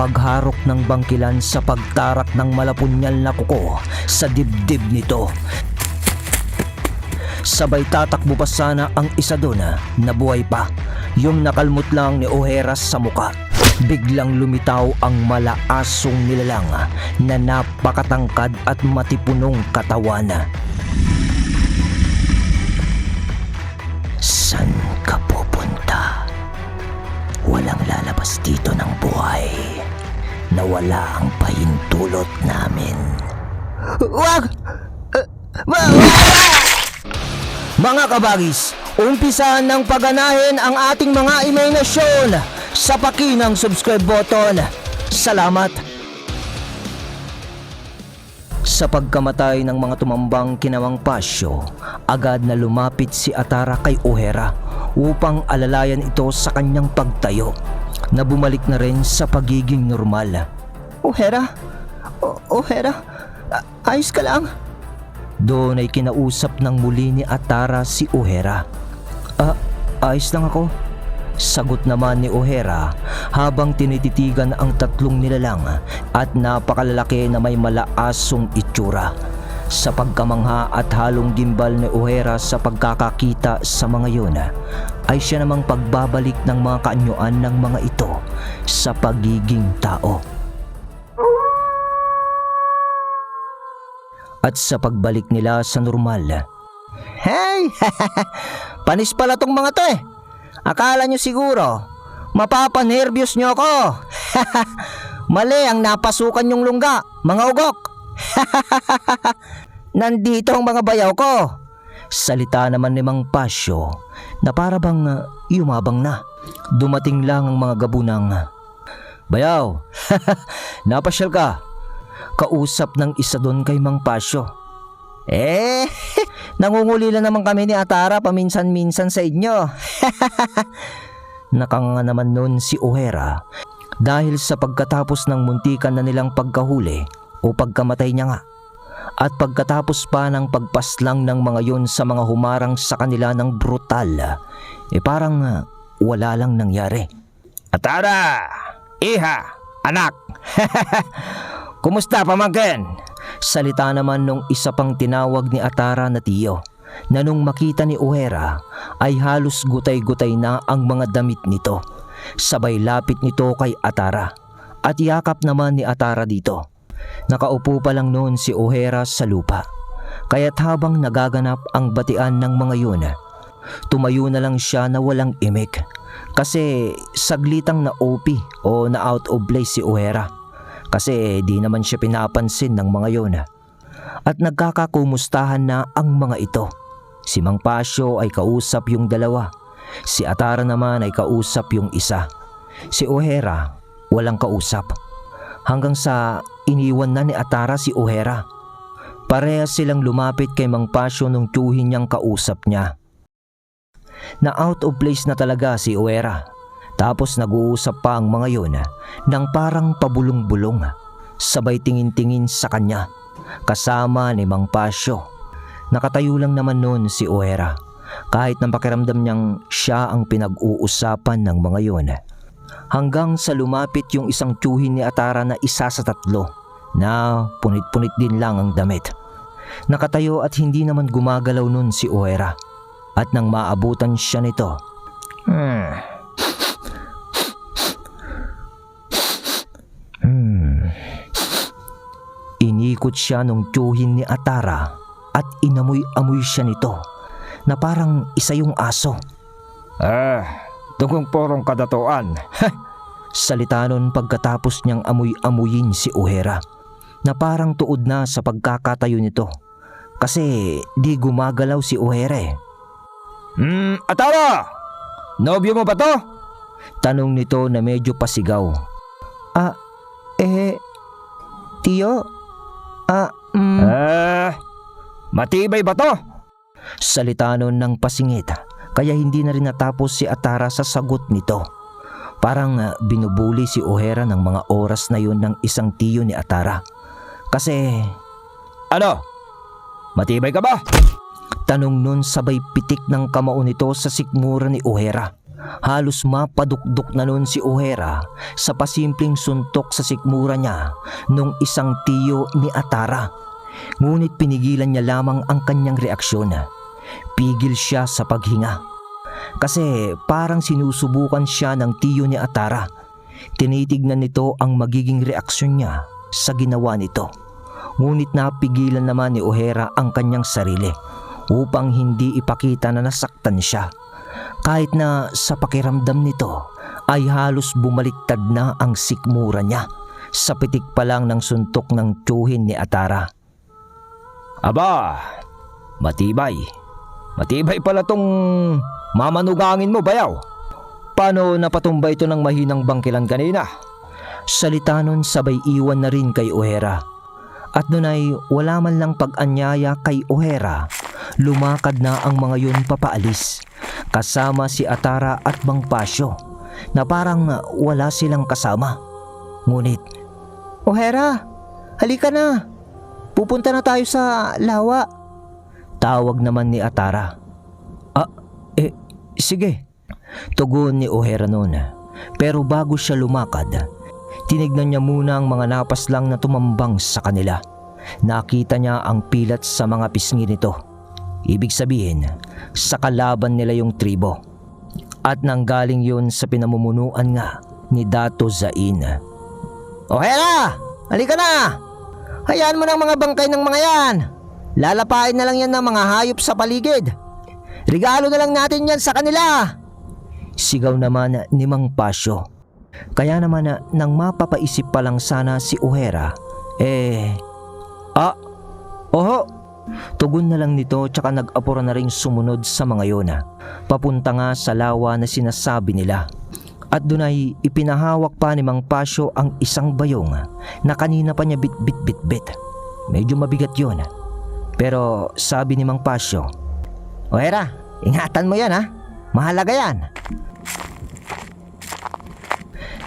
pagharok ng bangkilan sa pagtarak ng malapunyal na kuko sa dibdib nito. Sabay tatakbo pa sana ang isa doon na buhay pa. Yung nakalmot lang ni Oheras sa muka. Biglang lumitaw ang malaasong nilalang na napakatangkad at matipunong katawan. San ka pupunta? Walang lalabas dito ng buhay. Nawala ang pahintulot namin. Wag! Uh, wag! Mga kabagis, umpisahan ng paganahin ang ating mga imahinasyon sa pakinang subscribe button. Salamat! Sa pagkamatay ng mga tumambang kinawang pasyo, agad na lumapit si Atara kay Ohera upang alalayan ito sa kanyang pagtayo na bumalik na rin sa pagiging normal. Ohera? O- Ohera? A- ayos ka lang? Doon ay kinausap ng muli ni Atara si Ohera. Ah, ayos lang ako. Sagot naman ni Ohera habang tinititigan ang tatlong nilalang at napakalalaki na may malaasong itsura. Sa pagkamangha at halong gimbal ni Ohera sa pagkakakita sa mga yun, ay siya namang pagbabalik ng mga kaanyuan ng mga ito sa pagiging tao. At sa pagbalik nila sa normal, Hey! Panis pala tong mga to eh. Akala nyo siguro, mapapanervyos nyo ako. Mali ang napasukan yung lungga, mga ugok. Nandito ang mga bayaw ko. Salita naman ni Mang Pasyo na para bang uh, yumabang na. Dumating lang ang mga gabunang. Bayaw, napasyal ka. Kausap ng isa doon kay Mang Pasyo. Eh, nangunguli lang naman kami ni Atara paminsan-minsan sa inyo. Nakanga naman noon si O'Hara dahil sa pagkatapos ng muntikan na nilang pagkahuli o pagkamatay niya nga. At pagkatapos pa ng pagpaslang ng mga yon sa mga humarang sa kanila ng brutal, eh parang uh, wala lang nangyari. Atara! Iha! Anak! Kumusta pamangkin? Salita naman nung isa pang tinawag ni Atara na tiyo na nung makita ni O'Hara ay halos gutay-gutay na ang mga damit nito. Sabay lapit nito kay Atara at yakap naman ni Atara dito. Nakaupo pa lang noon si O'Hara sa lupa. Kaya't habang nagaganap ang batian ng mga yun, tumayo na lang siya na walang imik. Kasi saglitang na OP o na out of place si O'Hara. Kasi di naman siya pinapansin ng mga yon. At nagkakakumustahan na ang mga ito. Si Mang Pasyo ay kausap yung dalawa. Si Atara naman ay kausap yung isa. Si O'Hara walang kausap. Hanggang sa iniwan na ni Atara si O'Hara. Parehas silang lumapit kay Mang Pasyo nung tiyuhin niyang kausap niya. Na out of place na talaga si O'Hara. Tapos nag-uusap pa ang mga yon nang parang pabulong-bulong. Sabay tingin-tingin sa kanya kasama ni Mang Pasyo. Nakatayo lang naman noon si O'Hara kahit nang pakiramdam niyang siya ang pinag-uusapan ng mga yon. Hanggang sa lumapit yung isang tiyuhin ni Atara na isa sa tatlo na punit-punit din lang ang damit. Nakatayo at hindi naman gumagalaw nun si O'Hara at nang maabutan siya nito. Hmm. Hmm. Inikot siya nung tiyuhin ni Atara at inamoy-amoy siya nito na parang isa yung aso. Ah, tungkong porong kadatuan. Salita nun pagkatapos niyang amoy-amuyin si O'Hara na parang tuod na sa pagkakatayo nito kasi di gumagalaw si eh. Hmm, atawa! Nobyo mo ba to? Tanong nito na medyo pasigaw. Ah, eh, tiyo? Ah, mm, Ah, matibay ba to? salita nun ng pasingit kaya hindi na rin natapos si Atara sa sagot nito. Parang ah, binubuli si O'Hara ng mga oras na yun ng isang tiyo ni Atara. Kasi Ano? Matibay ka ba? tanong nun sabay pitik ng kamao nito sa sikmura ni O'Hara. Halos mapadukdok na noon si O'Hara sa pasimpleng suntok sa sikmura niya nung isang tiyo ni Atara. Ngunit pinigilan niya lamang ang kanyang reaksyon. Pigil siya sa paghinga. Kasi parang sinusubukan siya ng tiyo ni Atara. Tinitignan nito ang magiging reaksyon niya sa ginawa nito. Ngunit napigilan naman ni O'Hara ang kanyang sarili upang hindi ipakita na nasaktan siya. Kahit na sa pakiramdam nito ay halos bumaliktad na ang sikmura niya sa pitik pa lang ng suntok ng tsuhin ni Atara. Aba, matibay. Matibay pala tong mamanugangin mo, bayaw. Paano napatumba ito ng mahinang bangkilan kanina? Salita nun sabay iwan na rin kay O'Hara. At nun ay wala man lang pag-anyaya kay O'Hara. Lumakad na ang mga yun papaalis. Kasama si Atara at Mang Pasyo na parang wala silang kasama. Ngunit, O'Hara, halika na. Pupunta na tayo sa lawa. Tawag naman ni Atara. Ah, eh, sige. Tugon ni O'Hara noon. Pero bago siya lumakad, tinignan niya muna ang mga napas lang na tumambang sa kanila. Nakita niya ang pilat sa mga pisngi nito. Ibig sabihin, sa kalaban nila yung tribo. At nanggaling yun sa pinamumunuan nga ni Dato Zain. O'Hara! Halika na! Hayaan mo ng mga bangkay ng mga yan! Lalapain na lang yan ng mga hayop sa paligid. Regalo na lang natin yan sa kanila! Sigaw naman ni Mang Pasyo. Kaya naman na nang mapapaisip pa lang sana si O'Hara, eh... Ah! Oho! Tugon na lang nito tsaka nag-apura na rin sumunod sa mga yun. Papunta nga sa lawa na sinasabi nila. At doon ay ipinahawak pa ni Mang Pasyo ang isang bayong na kanina pa niya bit-bit-bit-bit. Medyo mabigat yun. Pero sabi ni Mang Pasyo, O'Hara, ingatan mo yan ha. Mahalaga yan.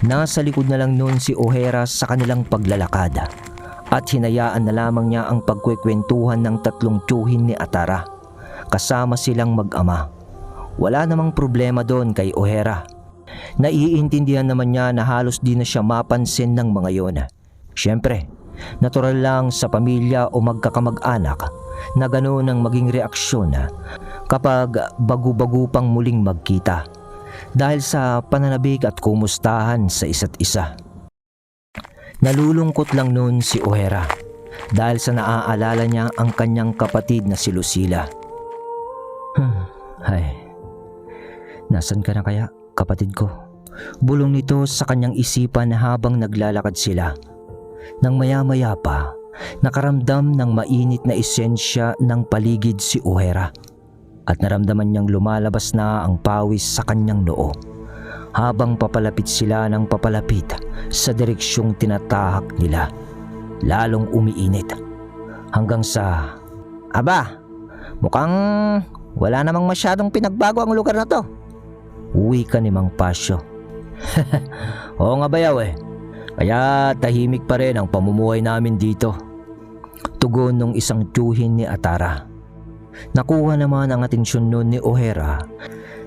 Nasa likod na lang noon si O'Hara sa kanilang paglalakad at hinayaan na lamang niya ang pagkwekwentuhan ng tatlong tsuhin ni Atara. Kasama silang mag-ama. Wala namang problema doon kay O'Hara. Naiintindihan naman niya na halos di na siya mapansin ng mga yon. Siyempre, natural lang sa pamilya o magkakamag-anak na ganoon ang maging reaksyon kapag bagu-bagu pang muling magkita dahil sa pananabik at kumustahan sa isa't isa. Nalulungkot lang noon si O'Hara dahil sa naaalala niya ang kanyang kapatid na si Lucila. Hmm, ay, nasan ka na kaya kapatid ko? Bulong nito sa kanyang isipan habang naglalakad sila. Nang maya-maya pa, nakaramdam ng mainit na esensya ng paligid si O'Hara at naramdaman niyang lumalabas na ang pawis sa kanyang noo habang papalapit sila ng papalapit sa direksyong tinatahak nila. Lalong umiinit hanggang sa Aba, mukhang wala namang masyadong pinagbago ang lugar na to. Uwi ka ni Mang Pasyo. Oo nga bayaw eh. Kaya tahimik pa rin ang pamumuhay namin dito. Tugon ng isang tsuhin ni Atara. Nakuha naman ang atensyon nun ni O'Hara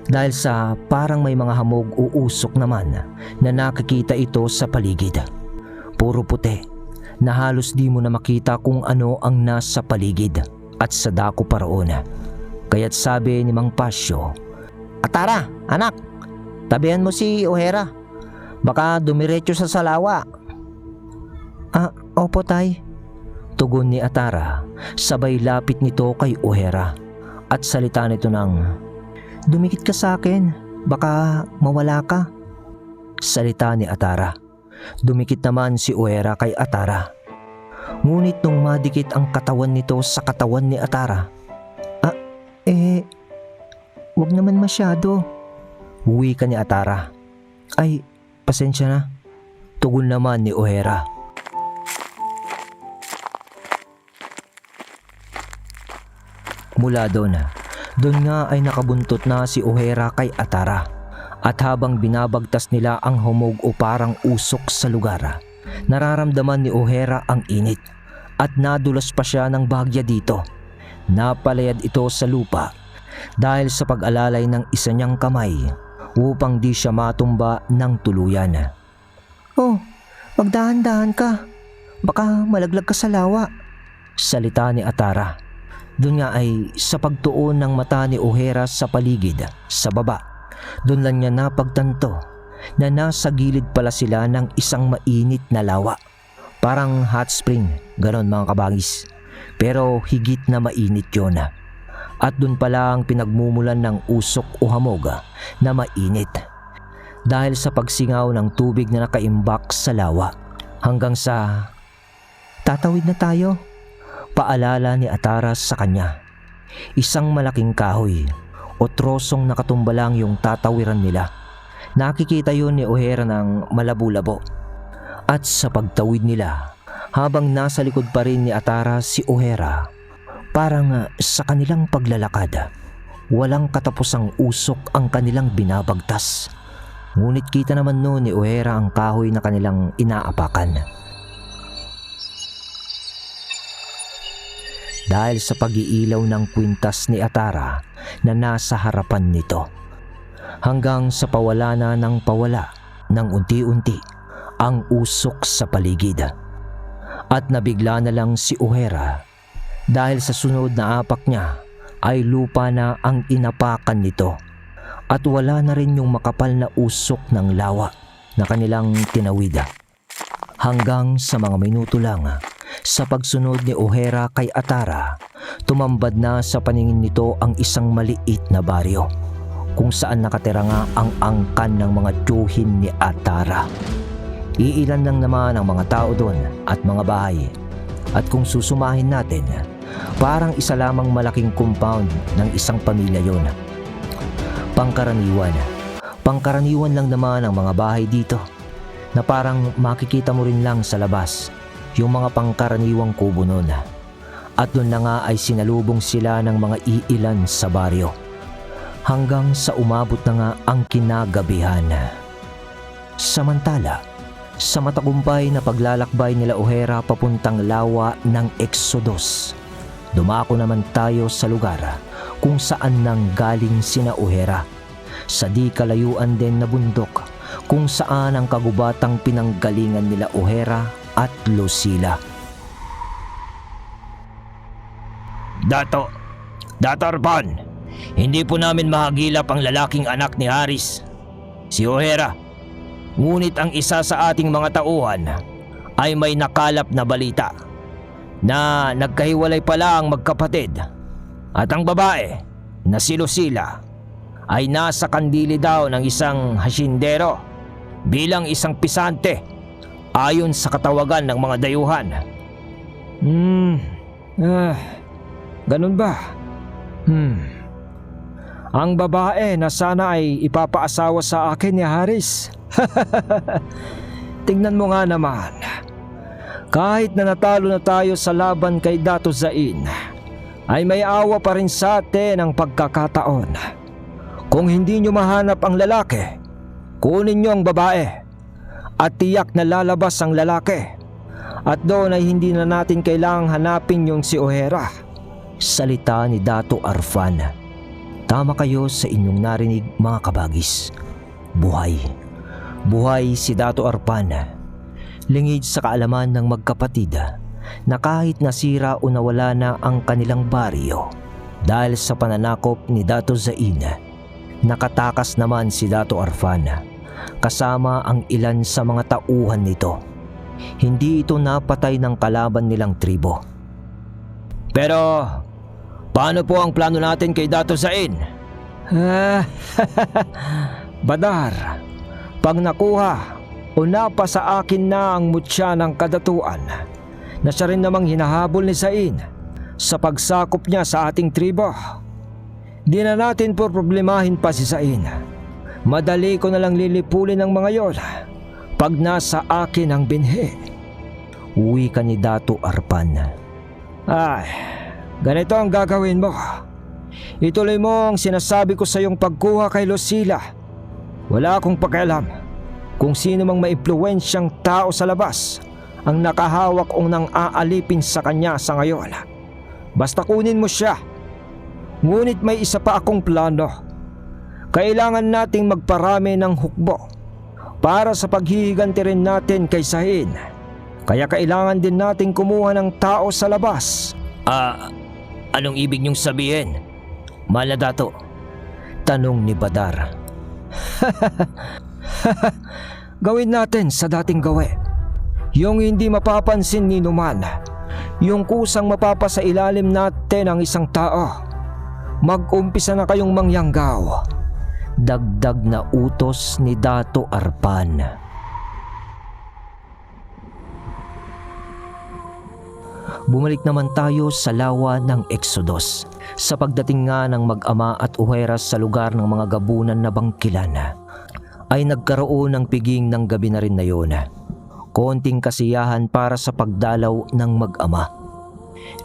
dahil sa parang may mga hamog uusok naman na nakikita ito sa paligid. Puro puti na halos di mo na makita kung ano ang nasa paligid at sa dako pa roon. Kaya't sabi ni Mang Pasyo, Atara, anak, tabihan mo si O'Hara. Baka dumiretso sa salawa. Ah, opo tay. Tugon ni Atara, sabay lapit nito kay O'Hara at salita nito ng Dumikit ka sa akin, baka mawala ka. Salita ni Atara. Dumikit naman si O'Hara kay Atara. Ngunit nung madikit ang katawan nito sa katawan ni Atara, Ah, eh, wag naman masyado. Uwi ka ni Atara. Ay, pasensya na. Tugon naman ni O'Hara. Mula doon, doon nga ay nakabuntot na si O'Hara kay Atara. At habang binabagtas nila ang humog o parang usok sa lugar, nararamdaman ni O'Hara ang init at nadulas pa siya ng bahagya dito. Napalayad ito sa lupa dahil sa pag-alalay ng isa niyang kamay upang di siya matumba ng tuluyan. Oh, magdahan-dahan ka. Baka malaglag ka sa lawa. Salita ni Atara. Doon nga ay sa pagtuon ng mata ni O'Hara sa paligid, sa baba. Doon lang niya napagtanto na nasa gilid pala sila ng isang mainit na lawa. Parang hot spring, ganon mga kabagis. Pero higit na mainit yun. At doon pala ang pinagmumulan ng usok o hamoga na mainit. Dahil sa pagsingaw ng tubig na nakaimbak sa lawa. Hanggang sa... Tatawid na tayo. Paalala ni Ataras sa kanya. Isang malaking kahoy o trosong nakatumba lang yung tatawiran nila. Nakikita yun ni O'Hara ng malabo-labo. At sa pagtawid nila, habang nasa likod pa rin ni Atara si O'Hara, parang sa kanilang paglalakad, walang katapusang usok ang kanilang binabagtas. Ngunit kita naman noon ni O'Hara ang kahoy na kanilang inaapakan. Dahil sa pag-iilaw ng kwintas ni Atara na nasa harapan nito. Hanggang sa pawala na ng pawala ng unti-unti ang usok sa paligid. At nabigla na lang si O'Hara dahil sa sunod na apak niya ay lupa na ang inapakan nito at wala na rin yung makapal na usok ng lawa na kanilang tinawida. Hanggang sa mga minuto lang sa pagsunod ni O'Hara kay Atara, tumambad na sa paningin nito ang isang maliit na baryo kung saan nakatira nga ang angkan ng mga tiyuhin ni Atara. Iilan lang naman ang mga tao doon at mga bahay. At kung susumahin natin, parang isa lamang malaking compound ng isang pamilya yon. Pangkaraniwan. Pangkaraniwan lang naman ang mga bahay dito na parang makikita mo rin lang sa labas yung mga pangkaraniwang kubo noon. At doon na nga ay sinalubong sila ng mga iilan sa baryo. Hanggang sa umabot na nga ang kinagabihan. Samantala, sa matagumpay na paglalakbay nila O'Hara papuntang lawa ng Exodus, dumako naman tayo sa lugar kung saan nang galing sina O'Hara. Sa di kalayuan din na bundok kung saan ang kagubatang pinanggalingan nila O'Hara at Lucila. Dato, Dato Arpan, hindi po namin mahagilap ang lalaking anak ni Haris, si O'Hara. Ngunit ang isa sa ating mga tauhan ay may nakalap na balita na nagkahiwalay pala ang magkapatid at ang babae na si Lucila ay nasa kandili daw ng isang hasyendero bilang isang pisante ayon sa katawagan ng mga dayuhan. Hmm, ah, ganun ba? Hmm. Ang babae na sana ay ipapaasawa sa akin ni Haris. Tingnan mo nga naman. Kahit na natalo na tayo sa laban kay Dato Zain, ay may awa pa rin sa atin ang pagkakataon. Kung hindi nyo mahanap ang lalaki, kunin nyo ang babae at tiyak na lalabas ang lalaki. At doon ay hindi na natin kailangang hanapin yung si O'Hara. Salita ni Dato Arfan. Tama kayo sa inyong narinig mga kabagis. Buhay. Buhay si Dato Arfan. Lingid sa kaalaman ng magkapatid na kahit nasira o nawala na ang kanilang baryo dahil sa pananakop ni Dato Zain, nakatakas naman si Dato Arfan kasama ang ilan sa mga tauhan nito. Hindi ito napatay ng kalaban nilang tribo. Pero, paano po ang plano natin kay Dato Zain? Ah, Badar, pag nakuha o napa sa akin na ang mutya ng kadatuan na siya rin namang hinahabol ni Zain sa pagsakop niya sa ating tribo, di na natin problemahin pa si Zain. Madali ko na lang lilipulin ang mga yon pag nasa akin ang binhi. Uwi ka ni Dato Arpan. Ay, ganito ang gagawin mo. Ituloy mo ang sinasabi ko sa iyong pagkuha kay Lucila. Wala akong pakialam kung sino mang maimpluwensyang tao sa labas ang nakahawak o nang aalipin sa kanya sa ngayon. Basta kunin mo siya. Ngunit may isa pa akong plano. Kailangan nating magparami ng hukbo para sa paghihiganti rin natin kay Sahin. Kaya kailangan din nating kumuha ng tao sa labas. Ah, anong ibig niyong sabihin? Maladato. Tanong ni Badar. Gawin natin sa dating gawi. Yung hindi mapapansin ni Numan. Yung kusang mapapasa ilalim natin ang isang tao. Mag-umpisa na kayong mangyanggaw. Dagdag na utos ni Dato Arpan. Bumalik naman tayo sa lawa ng Exodus. Sa pagdating nga ng mag-ama at uheras sa lugar ng mga gabunan na bangkilan, ay nagkaroon ng piging ng gabi na rin na yun. Konting kasiyahan para sa pagdalaw ng mag-ama.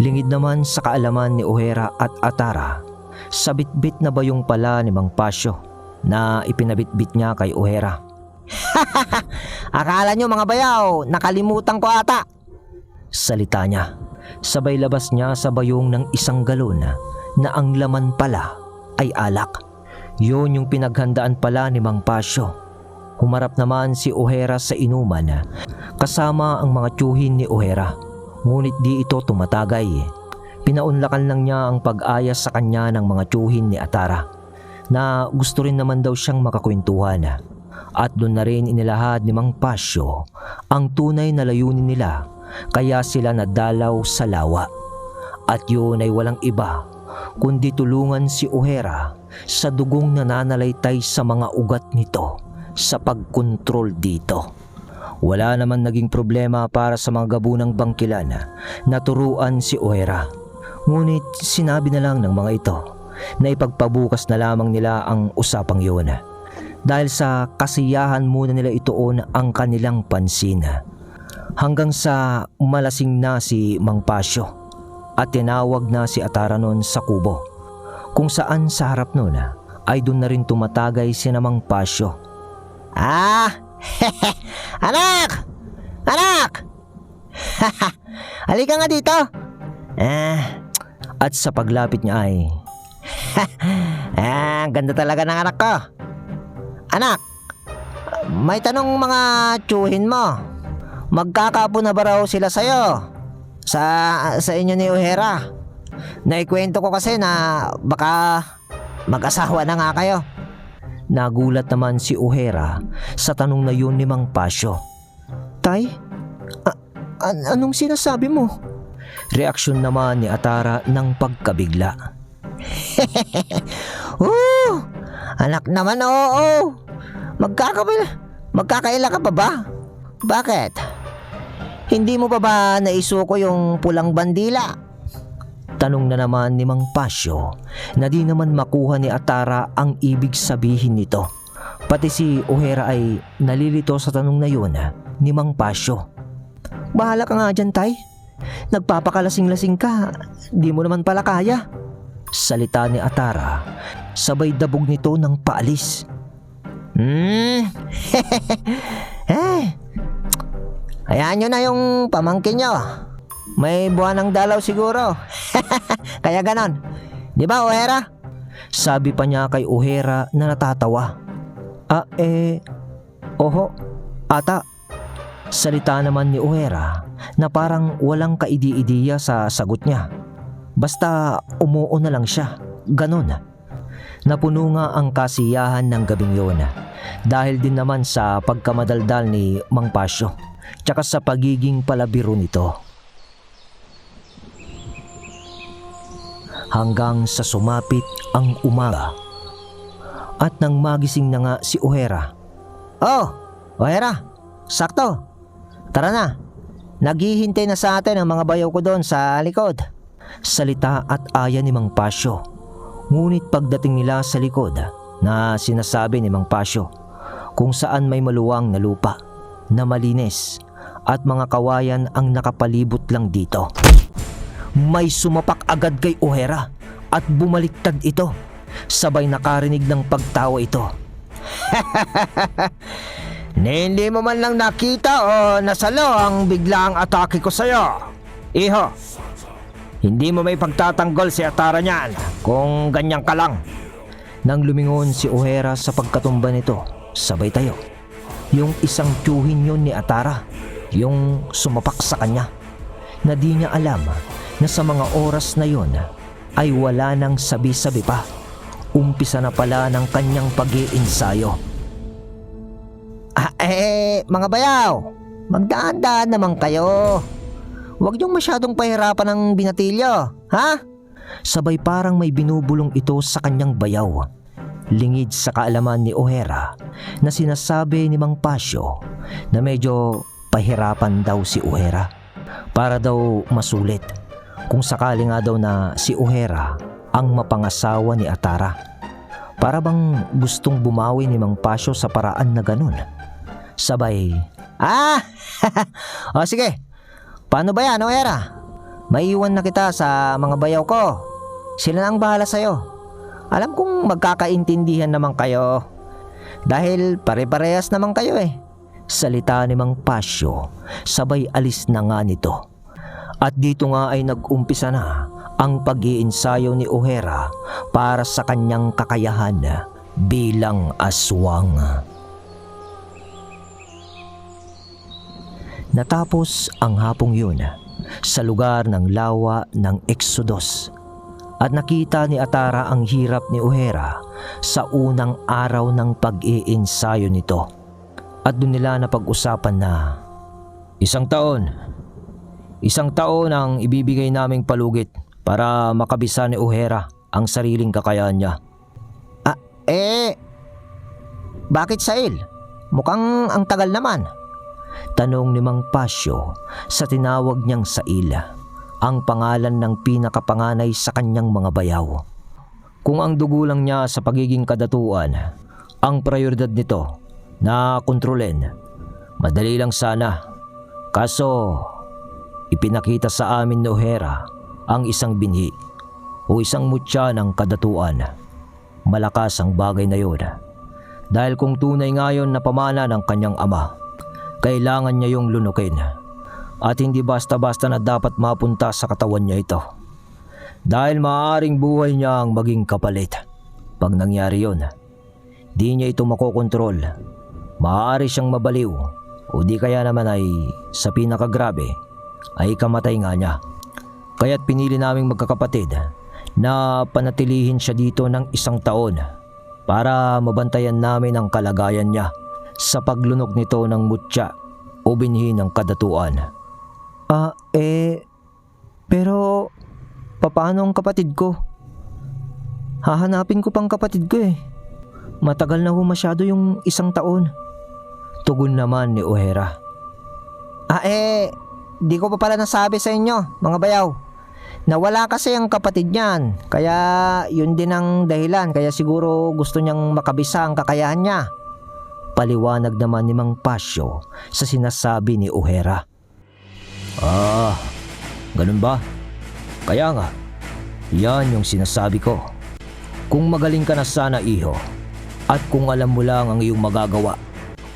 Lingid naman sa kaalaman ni Ohera at Atara, sabit-bit na bayong pala ni Mang Pasyo na ipinabitbit niya kay Ohera. Akala nyo mga bayaw, nakalimutan ko ata. Salita niya. Sabay labas niya sa bayong ng isang galon na ang laman pala ay alak. Yun yung pinaghandaan pala ni Mang Pasyo. Humarap naman si Ohera sa inuman kasama ang mga tiyuhin ni Ohera. Ngunit di ito tumatagay. Pinaunlakan lang niya ang pag-ayas sa kanya ng mga tiyuhin ni Atara na gusto rin naman daw siyang makakwentuhan. At doon na rin inilahad ni Mang Pasyo ang tunay na layunin nila kaya sila nadalaw sa lawa. At yun ay walang iba kundi tulungan si Ohera sa dugong nananalaytay sa mga ugat nito sa pagkontrol dito. Wala naman naging problema para sa mga gabunang bangkilan na turuan si Ohera. Ngunit sinabi na lang ng mga ito na ipagpabukas na lamang nila ang usapang yun. Dahil sa kasiyahan muna nila itoon ang kanilang pansin. Hanggang sa malasing na si Mang Pasyo at tinawag na si Atara noon sa kubo. Kung saan sa harap noon ay doon na rin tumatagay si Mang Pasyo. Ah, anak! Anak! Halika nga dito. Ah, At sa paglapit niya ay ah, ganda talaga ng anak ko. Anak, may tanong mga tsuhin mo. Magkakapo na ba raw sila sa'yo? Sa, sa inyo ni Ohera? Naikwento ko kasi na baka mag-asawa na nga kayo. Nagulat naman si Ohera sa tanong na yun ni Mang Pasyo. Tay, a- an- anong sinasabi mo? Reaksyon naman ni Atara ng pagkabigla. Oo! Anak naman, oo! Magkakaila, magkakaila ka pa ba? Bakit? Hindi mo pa ba naisuko yung pulang bandila? Tanong na naman ni Mang Pasyo na di naman makuha ni Atara ang ibig sabihin nito. Pati si Ohera ay nalilito sa tanong na yun ni Mang Pasyo. Bahala ka nga dyan, Tay. Nagpapakalasing-lasing ka. Di mo naman pala kaya. Salita ni Atara, sabay dabog nito ng paalis. Hmm? eh, hayaan nyo na yung pamangkin nyo. May buwan ng dalaw siguro. Kaya ganon. Di ba, Ohera? Sabi pa niya kay Ohera na natatawa. Ah, eh, oho, ata. Salita naman ni Ohera na parang walang kaidi-idiya sa sagot niya. Basta umuo na lang siya. Ganon. Napuno nga ang kasiyahan ng gabing yun. Dahil din naman sa pagkamadaldal ni Mang Pasyo. Tsaka sa pagiging palabiro nito. Hanggang sa sumapit ang umaga. At nang magising na nga si Ohera, Oh, Ohera. Sakto. Tara na. Naghihintay na sa atin ang mga bayaw ko doon sa likod. Salita at aya ni Mang Pasyo. Ngunit pagdating nila sa likod na sinasabi ni Mang Pasyo kung saan may maluwang na lupa na malinis at mga kawayan ang nakapalibot lang dito. May sumapak agad kay Ohera at bumaliktad ito. Sabay nakarinig ng pagtawa ito. Hindi mo man lang nakita o nasalo ang biglaang atake ko sa'yo. Iho, hindi mo may pagtatanggol si Atara niyan kung ganyan ka lang. Nang lumingon si O'Hara sa pagkatumba nito, sabay tayo. Yung isang tiyuhin yun ni Atara, yung sumapak sa kanya, na di niya alam na sa mga oras na yon ay wala nang sabi-sabi pa. Umpisa na pala ng kanyang pag-iinsayo. Ah, eh, mga bayaw, magdaan-daan naman kayo. Huwag niyong masyadong pahirapan ng binatilyo, ha? Sabay parang may binubulong ito sa kanyang bayaw. Lingid sa kaalaman ni O'Hara na sinasabi ni Mang Pasyo na medyo pahirapan daw si O'Hara para daw masulit kung sakali nga daw na si O'Hara ang mapangasawa ni Atara. Para bang gustong bumawi ni Mang Pasyo sa paraan na ganun. Sabay, Ah, o sige. Paano ba yan, Oera? Maiiwan na kita sa mga bayaw ko. Sila na ang bahala sa'yo. Alam kong magkakaintindihan naman kayo. Dahil pare-parehas naman kayo eh. salita ni Mang Pasyo, sabay alis na nga nito. At dito nga ay nag-umpisa na ang pag-iinsayo ni O'Hara para sa kanyang kakayahan bilang aswang. Natapos ang hapong yun sa lugar ng lawa ng Exodus at nakita ni Atara ang hirap ni O'Hara sa unang araw ng pag-iinsayo nito. At doon nila napag-usapan na isang taon, isang taon ang ibibigay naming palugit para makabisa ni O'Hara ang sariling kakayahan niya. Eh, bakit Sail? Mukhang ang tagal naman. Tanong ni Mang Pasyo sa tinawag niyang Saila, ang pangalan ng pinakapanganay sa kanyang mga bayaw. Kung ang dugo lang niya sa pagiging kadatuan, ang prioridad nito na kontrolin, madali lang sana. Kaso, ipinakita sa amin ni O'Hara ang isang binhi o isang mutya ng kadatuan. Malakas ang bagay na yun. Dahil kung tunay ngayon na pamana ng kanyang ama, kailangan niya yung lunukin. At hindi basta-basta na dapat mapunta sa katawan niya ito. Dahil maaaring buhay niya ang maging kapalit. Pag nangyari yon, di niya ito makokontrol. Maaari siyang mabaliw o di kaya naman ay sa pinakagrabe ay kamatay nga niya. Kaya't pinili naming magkakapatid na panatilihin siya dito ng isang taon para mabantayan namin ang kalagayan niya sa paglunok nito ng mutya o binhi ng kadatuan. Ah, eh, pero papaano ang kapatid ko? Hahanapin ko pang kapatid ko eh. Matagal na ho masyado yung isang taon. Tugon naman ni O'Hara. Ah, eh, di ko pa pala nasabi sa inyo, mga bayaw. Nawala kasi ang kapatid niyan, kaya yun din ang dahilan, kaya siguro gusto niyang makabisa ang kakayahan niya. Paliwanag naman ni Mang Pasyo sa sinasabi ni O'Hara. Ah, ganun ba? Kaya nga, yan yung sinasabi ko. Kung magaling ka na sana iho, at kung alam mo lang ang iyong magagawa,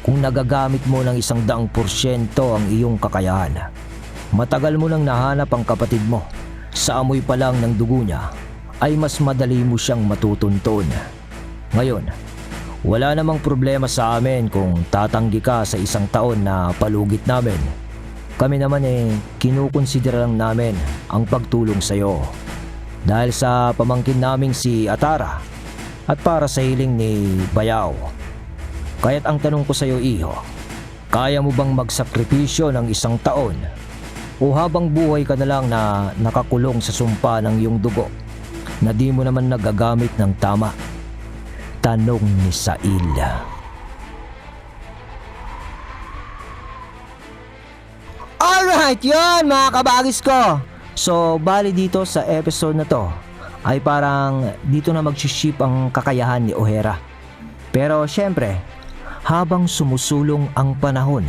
kung nagagamit mo ng isang daang porsyento ang iyong kakayahan, matagal mo nang nahanap ang kapatid mo, sa amoy pa lang ng dugo niya, ay mas madali mo siyang matutunton. Ngayon, wala namang problema sa amin kung tatanggi ka sa isang taon na palugit namin. Kami naman eh, kinukonsidera lang namin ang pagtulong sa iyo. Dahil sa pamangkin naming si Atara at para sa hiling ni Bayaw. Kaya't ang tanong ko sa iyo, Iho, kaya mo bang magsakripisyo ng isang taon? O habang buhay ka na lang na nakakulong sa sumpa ng iyong dugo na di mo naman nagagamit ng tama? Tanong ni Saila. Alright, yun mga kabagis ko. So, bali dito sa episode na to, ay parang dito na mag-ship ang kakayahan ni O'Hara. Pero syempre, habang sumusulong ang panahon,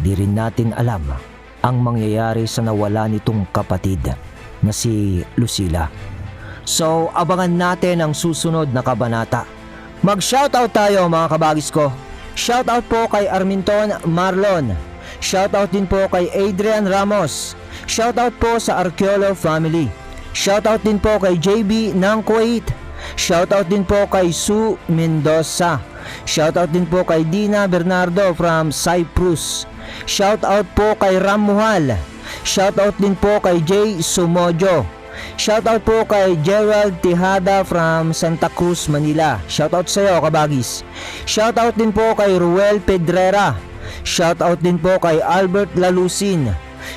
di rin natin alam ang mangyayari sa nawala nitong kapatid na si Lucila. So, abangan natin ang susunod na kabanata. Mag-shoutout tayo mga kabagis ko. Shoutout po kay Arminton Marlon. Shoutout din po kay Adrian Ramos. Shoutout po sa Archeolo family. Shoutout din po kay JB ng Kuwait. Shoutout din po kay Sue Mendoza. Shoutout din po kay Dina Bernardo from Cyprus. Shoutout po kay Ram Muhal. Shoutout din po kay Jay Sumojo. Shoutout po kay Gerald Tejada from Santa Cruz, Manila. Shoutout sa iyo, kabagis. Shoutout din po kay Ruel Pedrera. Shoutout din po kay Albert Lalusin.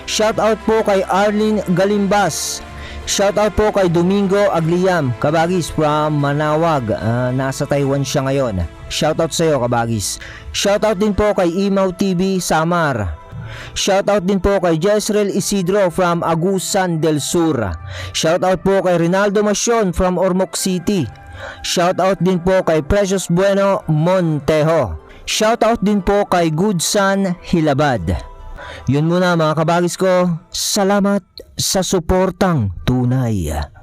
Shoutout po kay Arlene Galimbas. Shoutout po kay Domingo Agliam, kabagis from Manawag. Ah, nasa Taiwan siya ngayon. Shoutout sa iyo, kabagis. Shoutout din po kay Imaw TV Samar. Shoutout din po kay Jezreel Isidro from Agusan del Sur. Shoutout po kay Rinaldo Masyon from Ormoc City. Shoutout din po kay Precious Bueno Montejo. Shoutout din po kay Goodson Hilabad. Yun muna mga kabagis ko. Salamat sa suportang tunay.